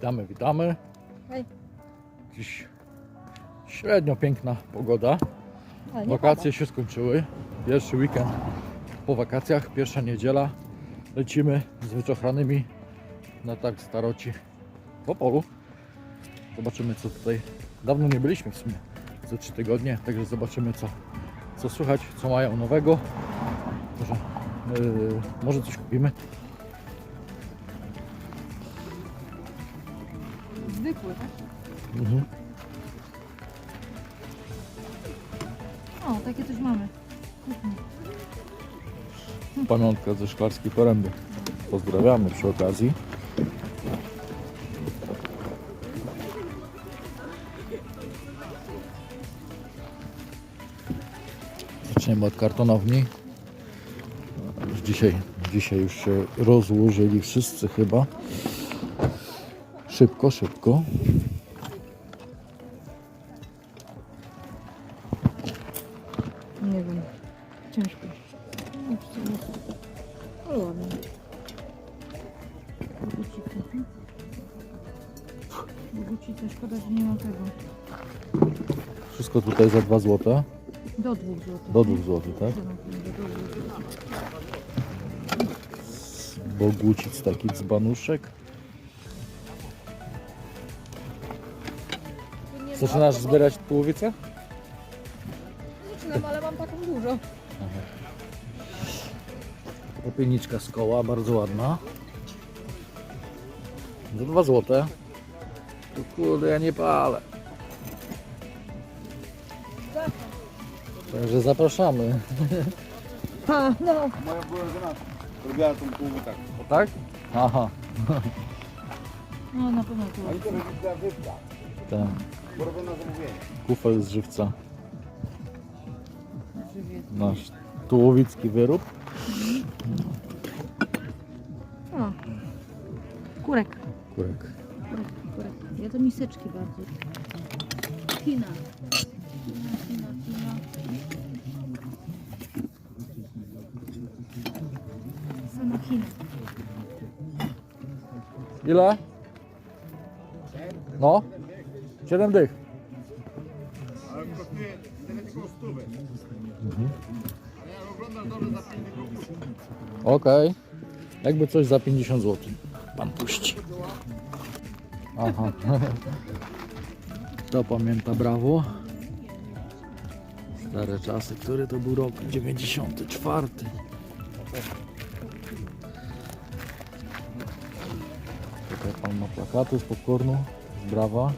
Witamy, witamy. Hej. Dziś średnio piękna pogoda. Wakacje się skończyły. Pierwszy weekend po wakacjach, pierwsza niedziela. Lecimy z wyczochranymi na targ staroci po polu. Zobaczymy co tutaj. Dawno nie byliśmy w sumie. Ze trzy tygodnie, także zobaczymy co, co słychać, co mają nowego. Może, yy, może coś kupimy. Tak? Mhm. O, takie też mamy. Kupmy. Pamiątka ze Szklarskiej Poręby. Pozdrawiamy przy okazji. Zaczniemy od kartonowni. Już dzisiaj, dzisiaj już się rozłożyli wszyscy chyba. Szybko, szybko. Nie wiem. Ciężko. Ale ładnie. Szkoda, że nie ma tego. Wszystko tutaj za 2 zł. Do dwóch złotych. Do 2 zł, tak? Bogucic takich z Zaczynasz zbierać połowicę? Zaczynam, ale mam taką dużo. Popielniczka z koła, bardzo ładna. Za 2 złote. To kurde, ja nie palę. Także zapraszamy. Ha, no. Moja była żona robiła tą połowę tak. O tak? Aha, No na pewno tu. A i to żywka, ten bo robią na zamówienie. kufel z żywca. Nasz tułowicki wyrób. O. Kurek. Kurek. Kurek, kurek. Ja to miseczki bardzo. Kina. Kina, kina, kina. Sama kina. Ile? No? 7 dych. Ale kosztuje tyle tylko stówę. Ale jak oglądasz dobrze za 5 dych, Okej. Jakby coś za 50 zł. Pan puści. Aha. To pamięta, brawo. Stare czasy. Który to był rok? 94. Tutaj pan ma plakaty z popcornu. Z brawa.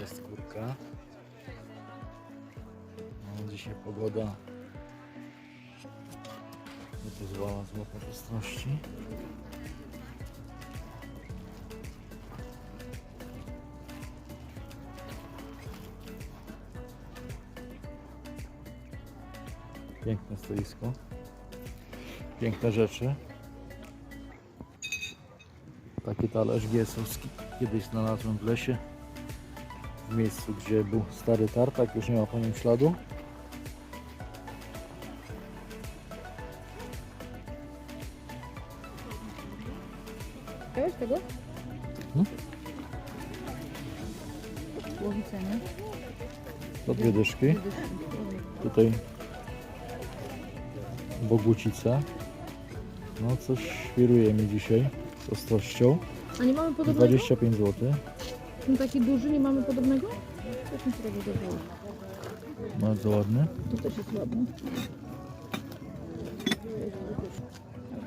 Jest kurka. No, dzisiaj pogoda nie pozwala złapać ostrości. Piękne stoisko. Piękne rzeczy. Taki talerz giesowski kiedyś znalazłem w lesie. W miejscu, gdzie był stary tartak, już nie ma po nim śladu. Chciałeś tego? Hmm? Łowice, nie? To dwie dyszki. Tutaj bogucica. No coś świruje mi dzisiaj z ostrością. A nie mamy podobnego? 25 zł. Ten taki duży, nie mamy podobnego? Też mi się tego wydawało. Bardzo ładny. To też jest ładny.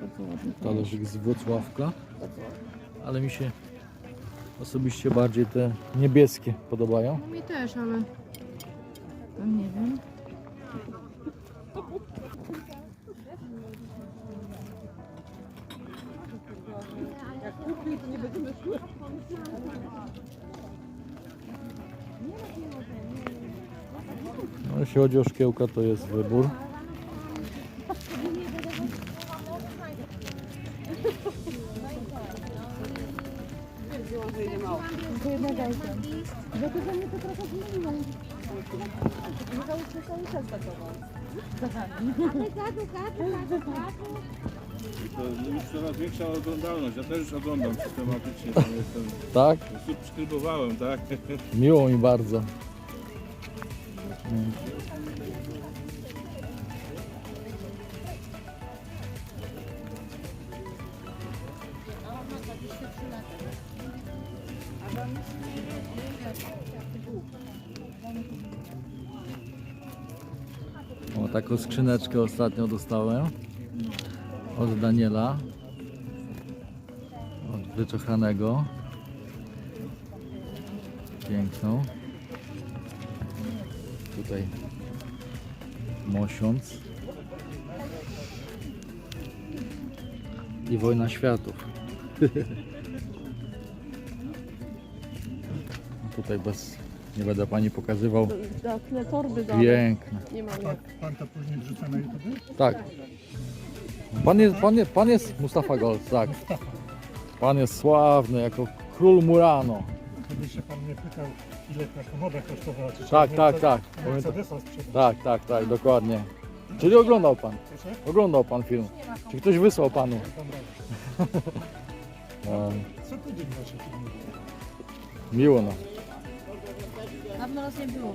Bardzo ładny. Talerzyk z Włocławka. Ale mi się osobiście bardziej te niebieskie podobają. No mi też, ale... Tam nie wiem. No, jeśli chodzi o szkiełka, to jest wybór. To już coraz większa oglądalność. Ja też już oglądam systematycznie. Tam jestem, Tak? subskrybowałem, tak? Miło mi bardzo. Mm. Taką skrzyneczkę ostatnio dostałem od Daniela. Od wyczochanego. Piękną. Tutaj mosiąc. I wojna światów. Tutaj bez, nie będę pani pokazywał. Za tyle torby dane. Piękne. Nie mam jak. Pan to później wrzuca na YouTube? Tak. Pan jest, pan jest, pan jest Mustafa Gold, tak. Pan jest sławny jako król Murano. Kiedyś się pan mnie pytał, ile ta komoda kosztowała. Czy Tak, trzeba tak, tak. Pamiętam. Mercedesa sprzedać. Tak, tak, tak, dokładnie. Czyli oglądał pan. Proszę? Oglądał pan film. Czy ktoś wysłał panu? E, Co tydzień macie filmy? miło no. Dawno nas nie było.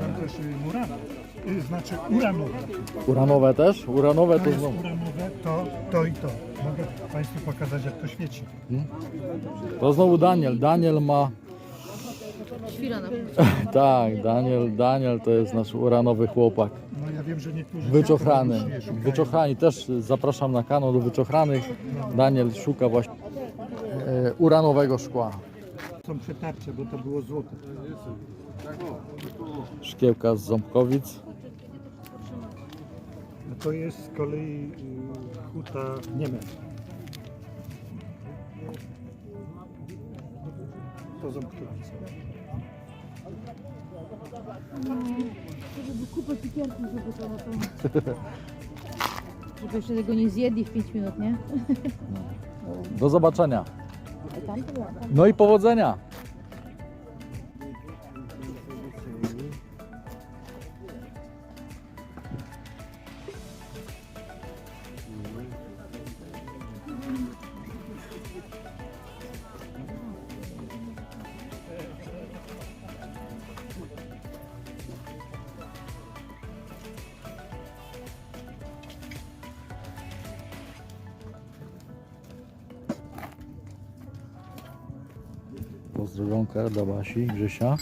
Mam też y, Murano. Y, Znaczy uranowe. Uranowe też? Uranowe To to jest znowu. uranowe, to, to i to. Mogę Państwu pokazać jak to świeci. To znowu Daniel. Daniel ma. Świra na Tak, Daniel, Daniel to jest nasz uranowy chłopak. No ja wiem, że niektórzy... Wyczochrany. Wyczochrani też zapraszam na kanał do wyczochranych. Daniel szuka właśnie e, uranowego szkła. Są przetarcie, bo to było złote. Szkiełka z Ząbkowic. A to jest z kolei y, huta Niemiec. To Ząbkowice. Kupę cukierków, żeby to na. Żeby jeszcze tego nie zjedli w 5 minut, nie? Do zobaczenia. No i powodzenia. Pozdrowionka dla Basi, Grzesia.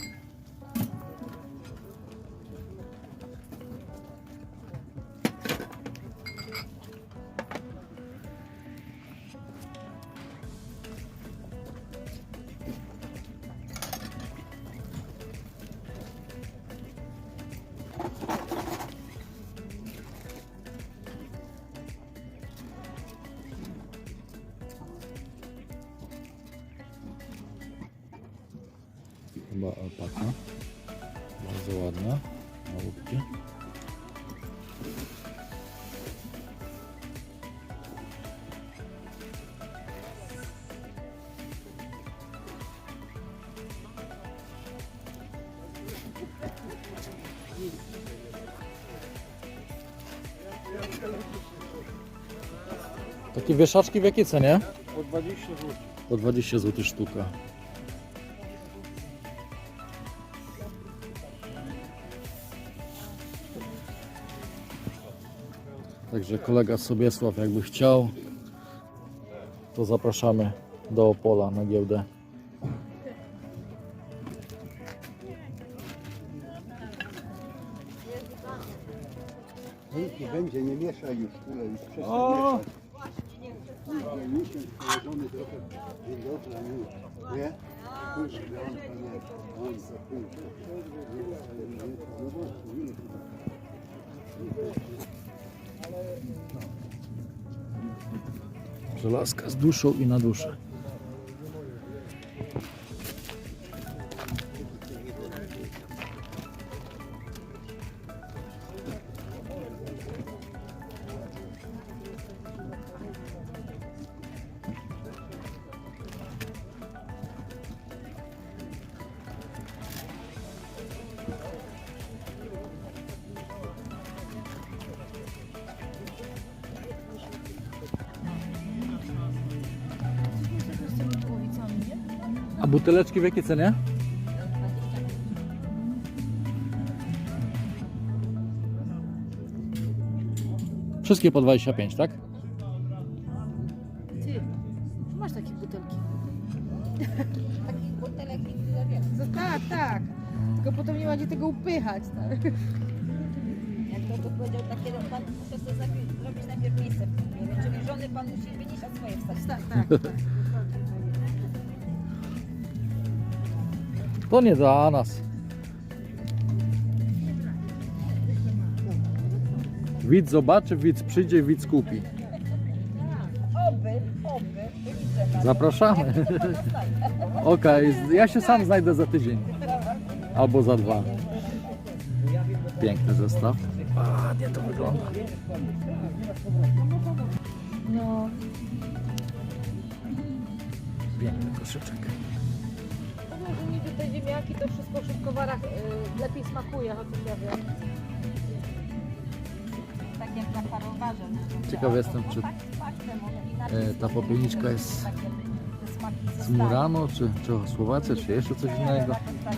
Chyba alpaka. Bardzo ładna. Malutkie. Takie wieszaczki w jakiej cenie? Po 20 zł. Po 20 zł sztuka. Także kolega Sobiesław jakby chciał, to zapraszamy do Opola na giełdę. Nie będzie, nie mieszaj już tyle, już przestań mieszać. Kurde, miesiąc położony trochę dzień dobry, a nie, nie? Kurczę, ja on to nie, on to kurczę. Żelazka z duszą i na duszę. Buteleczki w jakiej cenie? Wszystkie po 25, tak? Ty, masz takie butelki. Takich butelek nigdy nie wiem. No tak, tak. Tylko potem nie ma gdzie tego upychać. Tak? Jak to, to powiedział takie, pan muszę sobie zrobić najpierw miejsce w tym nie Czyli żony pan musi wynieść, a swoje wstać. Tak, tak. tak. To nie dla nas. Widz zobaczy, widz przyjdzie, widz kupi. Oby, oby, Zapraszamy. Okej, ja się sam znajdę za tydzień. Albo za dwa. Piękny zestaw. Ładnie to wygląda. No, Piękny koszyczek. Te ziemniaki to wszystko w szybkowarach y, lepiej smakuje, chociaż ja wiem. Tak jak na parowarze. Ciekaw jestem, czy tak faktem, one inaczej e, ta popielniczka jest Z. Murano, czy Czechosłowacja, czy jeszcze coś innego? tak.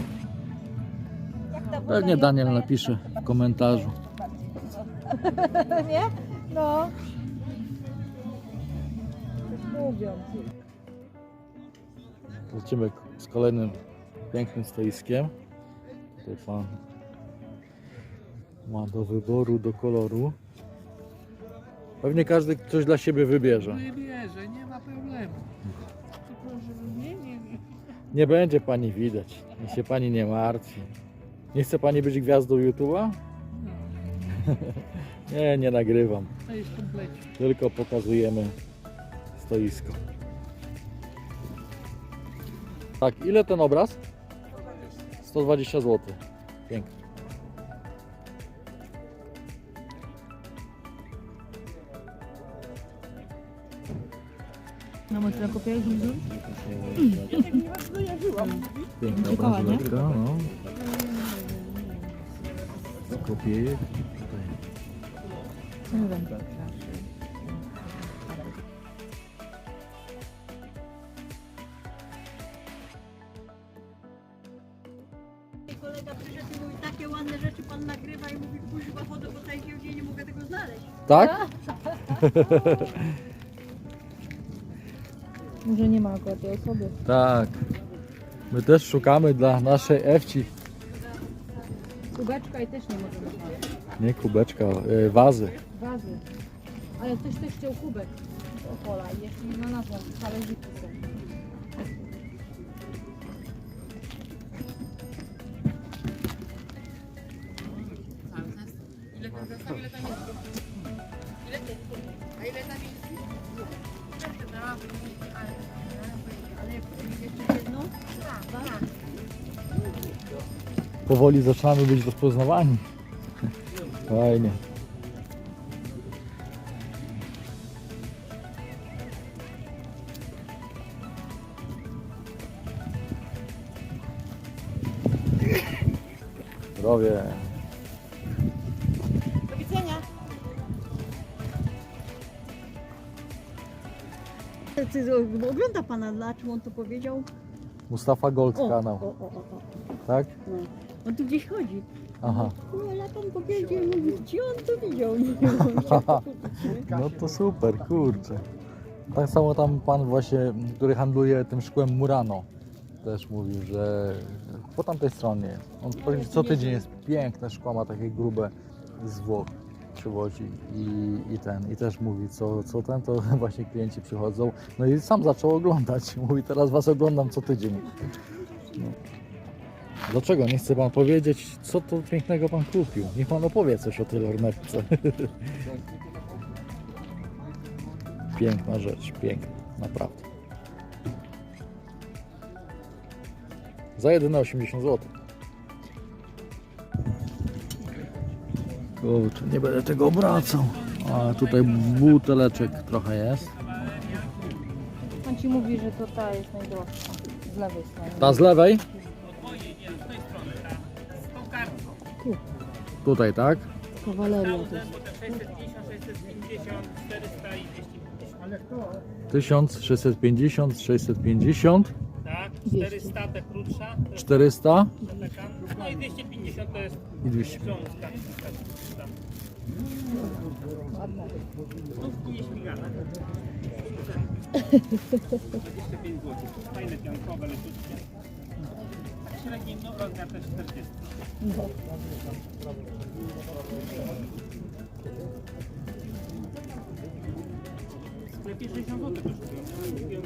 Pewnie Daniel napisze w tak komentarzu. bardziej. Nie? No. Tak mówią. Lecimy z kolejnym pięknym stoiskiem. Tutaj pan ma do wyboru, do koloru. Pewnie każdy coś dla siebie wybierze. Wybierze, nie ma problemu. Proszę, nie, nie, nie. Nie będzie pani widać. Niech się pani nie martwi. Nie chce pani być gwiazdą YouTube'a? Nie, nie nagrywam. To jest komplecie. Tylko pokazujemy stoisko. Tak, ile ten obraz? 120 zł. Piękny. No my to kupiłeś wzór? Piękna Ciekawa, nie? bransoletka, no. Tutaj. Nie wiem. Tak? Może nie ma akurat tej osoby. Tak. My też szukamy dla naszej Ewci. Kubeczka i też nie możemy znaleźć. Nie kubeczka, y, wazy. Wazy. Ale ktoś też chciał kubek do pola i jeszcze nie znalazłam. Talerzyki Powoli zaczynamy być rozpoznawani. Fajnie. Zdrowie. Ogląda pana, na czym on to powiedział? Mustafa Gold O, kanał, o, o, o, o. tak? No. On tu gdzieś chodzi. Aha. No, latam po giełdzie i mówi, gdzie on to widział? No to super, kurczę. Tak samo tam pan właśnie, który handluje tym szkłem Murano też mówił, że po tamtej stronie jest. On powiedział, co tydzień jest piękne szkła, ma takie grube z Włoch przywozi i, i ten, i też mówi, co, co ten, to właśnie klienci przychodzą. No i sam zaczął oglądać. Mówi, teraz was oglądam co tydzień. No. Dlaczego? Nie chce pan powiedzieć, co to pięknego pan kupił? Niech pan opowie coś o tej lornetce. Piękna rzecz, piękna, naprawdę. Za jedyne 80 zł. Kurczę, nie będę tego obracał. A tutaj buteleczek trochę jest. On ci mówi, że to ta jest najdroższa. Z lewej strony. Ta z lewej? Tutaj, tak? Kawaleria to jest. 1650, 650. Tak, 200. 400 te krótsza, to jest 400 taka, no i 250 to jest i 200. kląska. Stówki nieśmigane. 25 zł. Fajne piankowe, leciutkie. Średni rozmiar też 40. W sklepie 60 zł kosztują.